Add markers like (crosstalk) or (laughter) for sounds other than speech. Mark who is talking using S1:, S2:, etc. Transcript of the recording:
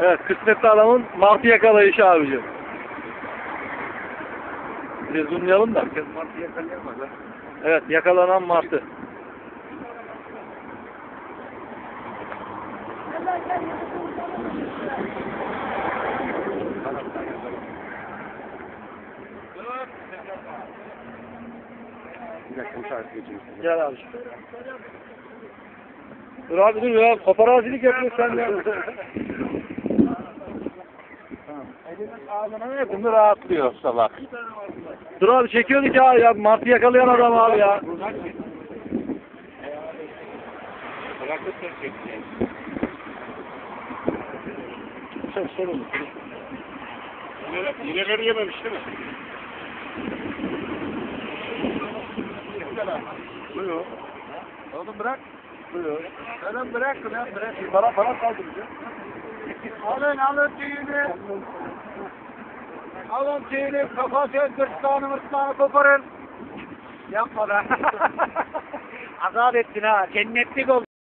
S1: Evet kısmetli adamın martı yakalayışı abicim. Bir zoomlayalım da.
S2: Martı yakalayamaz ha.
S1: Evet yakalanan martı.
S2: Bir dakika müsaade geçeyim.
S1: Gel abi. Dur abi dur ya paparazilik yapıyorsun sen ya. (laughs)
S2: Ağzına yakında rahatlıyor salak.
S1: Dur abi çekiyorduk ya ya martı yakalayan adam abi ya.
S2: Bırakıp sen çekeceksin.
S1: Sen sorun.
S2: Yine, yine yememiş değil mi? Buyur. Oğlum bırak. Buyur. Oğlum bırak bırak.
S1: Para para kaldıracak.
S2: Alın alın tüyünü. Alın tüyünü. Kafası gırtlağını mırtlağını koparın. Yapma lan. (laughs) Azat ettin ha. Cennetlik ol.